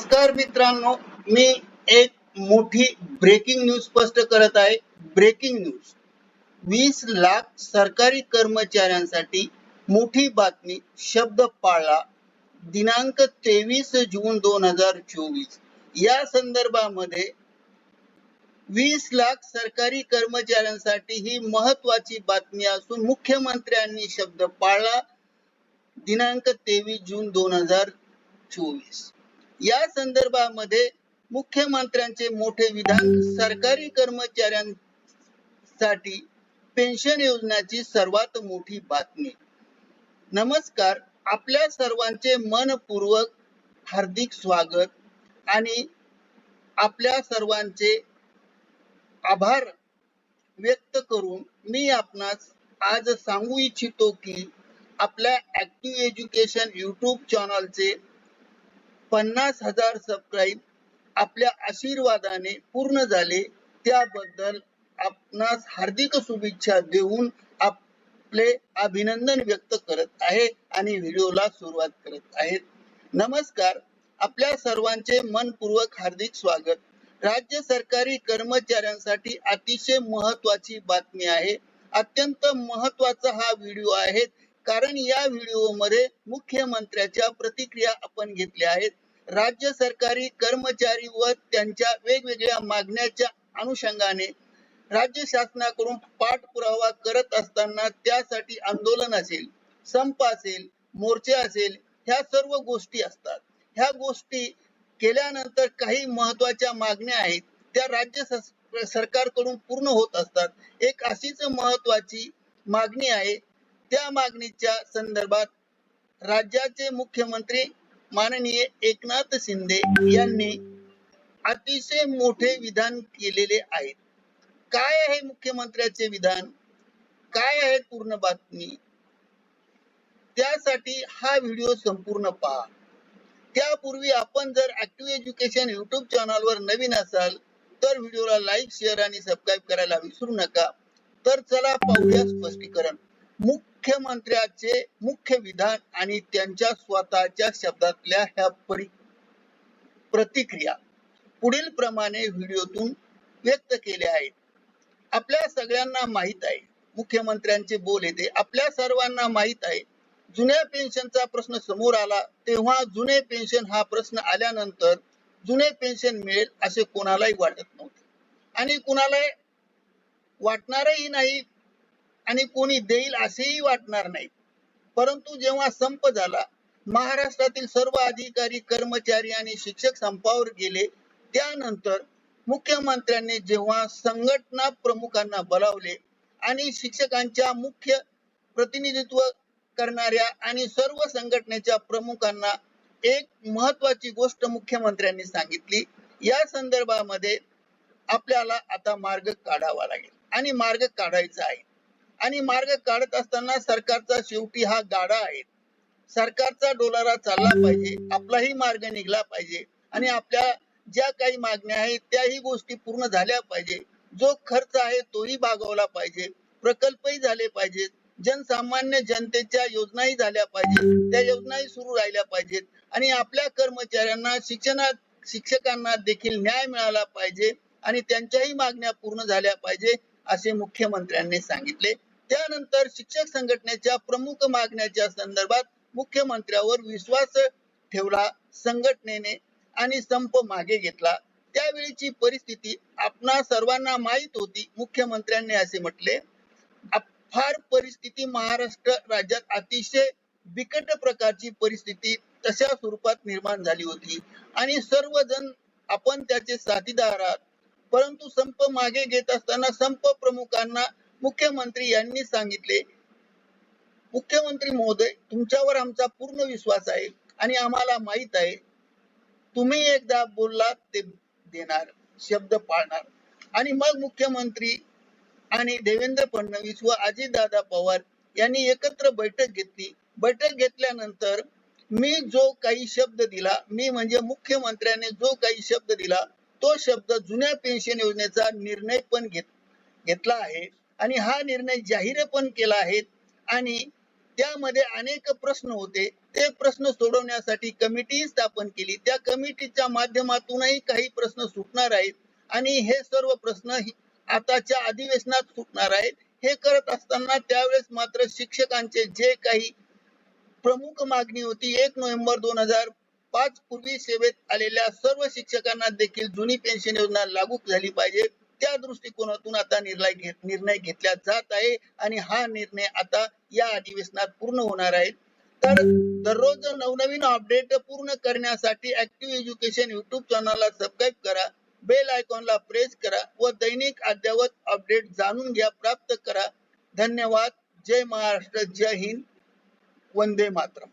नमस्कार मित्रांनो मी एक मोठी ब्रेकिंग न्यूज स्पष्ट करत आहे. ब्रेकिंग न्यूज वीस लाख सरकारी कर्मचाऱ्यांसाठी मोठी बातमी शब्द पाळला. दिनांक तेवीस जून दोन हजार चोवीस. या संदर्भामध्ये वीस लाख सरकारी कर्मचाऱ्यांसाठी ही महत्वाची बातमी असून मुख्यमंत्र्यांनी शब्द पाळला. दिनांक तेवीस जून दोन हजार चोवीस. या संदर्भामध्ये मुख्यमंत्र्यांचे मोठे विधान सरकारी कर्मचाऱ्यांसाठी पेन्शन योजनाची सर्वात मोठी बातमी. नमस्कार आपल्या सर्वांचे मनपूर्वक हार्दिक स्वागत आणि आपल्या सर्वांचे आभार व्यक्त करून मी आपणास आज सांगू इच्छितो की आपल्या ऍक्टिव्ह एज्युकेशन युट्यूब चॅनलचे पन्नास हजार सबस्क्राईब आपल्या आशीर्वादाने पूर्ण झाले. त्याबद्दल आपणास हार्दिक शुभेच्छा देऊन आपले अभिनंदन व्यक्त करत आहे आणि व्हिडिओला सुरुवात करत आहे. नमस्कार. आपल्या सर्वांचे मनपूर्वक हार्दिक स्वागत. राज्य सरकारी कर्मचाऱ्यांसाठी अतिशय महत्वाची बातमी आहे. अत्यंत महत्त्वाचा हा व्हिडिओ आहे. कारण या व्हिडिओमध्ये मुख्यमंत्र्याच्या प्रतिक्रिया आपण घेतल्या आहेत. राज्य सरकारी कर्मचारी व त्यांच्या वेगवेगळ्या मागण्याच्या अनुषंगाने राज्य शासनाकडून पाठपुरावा करत असताना त्यासाठी आंदोलन असेल संप असेल मोर्चे असेल ह्या सर्व गोष्टी असतात. ह्या गोष्टी केल्यानंतर काही महत्त्वाच्या मागण्या आहेत त्या राज्य सरकारकडून पूर्ण होत असतात. एक अशीच महत्वाची मागणी आहे त्या मागणीच्या संदर्भात राज्याचे मुख्यमंत्री माननीय एकनाथ शिंदे यांनी अतिशय मोठे विधान केलेले आहे काय आहे मुख्यमंत्र्याचे विधान? काय आहे पूर्ण बातमी? त्यासाठी हा व्हिडिओ संपूर्ण पहा. त्यापूर्वी आपण जर ऍक्टिव्ह एज्युकेशन युट्यूब चॅनल वर नवीन असाल तर व्हिडिओला लाईक शेअर आणि सबस्क्राईब करायला विसरू नका. तर चला पाहूया स्पष्टीकरण. मुख्य मुख्यमंत्र्याचे मुख्य विधान आणि त्यांच्या स्वतःच्या शब्दातल्या ह्या परि प्रतिक्रिया पुढील प्रमाणे व्हिडिओतून व्यक्त केल्या आहेत. आपल्या सगळ्यांना माहीत आहे. मुख्यमंत्र्यांचे बोल येते. आपल्या सर्वांना माहीत आहे. जुन्या पेन्शनचा प्रश्न समोर आला तेव्हा जुने पेन्शन हा प्रश्न आल्यानंतर जुने पेन्शन मिळेल असे कोणालाही वाटत नव्हते. आणि कुणालाही वाटणारही नाही आणि कोणी देईल असेही वाटणार नाही. परंतु जेव्हा संप झाला महाराष्ट्रातील सर्व अधिकारी कर्मचारी आणि शिक्षक संपावर गेले त्यानंतर मुख्यमंत्र्यांनी जेव्हा संघटना प्रमुखांना बोलावले आणि शिक्षकांच्या मुख्य प्रतिनिधित्व करणाऱ्या आणि सर्व संघटनेच्या प्रमुखांना एक महत्वाची गोष्ट मुख्यमंत्र्यांनी सांगितली या संदर्भामध्ये आपल्याला आता मार्ग काढावा लागेल. आणि मार्ग काढायचा आहे. आणि मार्ग काढत असताना सरकारचा शेवटी हा गाडा आहे. सरकारचा डोलारा चालला पाहिजे आपलाही मार्ग निघला पाहिजे आणि आपल्या ज्या काही मागण्या आहेत त्याही गोष्टी पूर्ण झाल्या पाहिजे. जो खर्च आहे तोही भागवला पाहिजे. प्रकल्पही झाले पाहिजेत. जनसामान्य जनतेच्या योजनाही झाल्या पाहिजेत. त्या योजनाही सुरू राहिल्या पाहिजेत. आणि आपल्या कर्मचाऱ्यांना शिक्षणात शिक्षकांना देखील न्याय मिळाला पाहिजे आणि त्यांच्याही मागण्या पूर्ण झाल्या पाहिजे असे मुख्यमंत्र्यांनी सांगितले. त्यानंतर शिक्षक संघटनेच्या प्रमुख मागण्याच्या संदर्भात मुख्यमंत्र्यावर विश्वास ठेवला संघटनेने आणि संप मागे घेतला. त्यावेळीची परिस्थिती आपणा सर्वांना माहीत होती मुख्यमंत्र्यांनी असे म्हटले. फार परिस्थिती महाराष्ट्र राज्यात अतिशय बिकट प्रकारची परिस्थिती तशा स्वरूपात निर्माण झाली होती. आणि सर्वजण आपण त्याचे साथीदार आहात. परंतु संप मागे घेत असताना संप प्रमुखांना मुख्यमंत्री यांनी सांगितले मुख्यमंत्री महोदय तुमच्यावर आमचा पूर्ण विश्वास आहे आणि आम्हाला माहीत आहे तुम्ही एकदा बोललात ते देणार शब्द पाळणार. आणि मग मुख्यमंत्री आणि देवेंद्र फडणवीस व अजितदादा पवार यांनी एकत्र बैठक घेतली. बैठक घेतल्यानंतर मी जो काही शब्द दिला मी म्हणजे मुख्यमंत्र्याने जो काही शब्द दिला तो शब्द जुन्या पेन्शन योजनेचा निर्णय पण घेत घेतला आहे. आणि हा निर्णय जाहीर पण केला आहे आणि त्यामध्ये अनेक प्रश्न होते. ते प्रश्न सोडवण्यासाठी कमिटी स्थापन केली. त्या कमिटीच्या माध्यमातूनही काही प्रश्न सुटणार आहेत आणि हे सर्व प्रश्न आताच्या अधिवेशनात सुटणार आहेत. हे करत असताना त्यावेळेस मात्र शिक्षकांचे जे काही प्रमुख मागणी होती एक नोव्हेंबर दोन हजार पाच पूर्वी सेवेत आलेल्या सर्व शिक्षकांना देखील जुनी पेन्शन योजना लागू झाली पाहिजे. त्या दृष्टिकोनातून आता निर्णय निर्णय घेतला जात आहे आणि हा निर्णय आता या अधिवेशनात पूर्ण होणार आहे. तर दररोज नवनवीन अपडेट पूर्ण करण्यासाठी ऍक्टिव्ह एज्युकेशन युट्यूब चॅनलला सबस्क्राईब करा. बेल आयकॉनला प्रेस करा व दैनिक अद्ययावत अपडेट जाणून घ्या प्राप्त करा. धन्यवाद. जय महाराष्ट्र. जय हिंद. वंदे मातरम.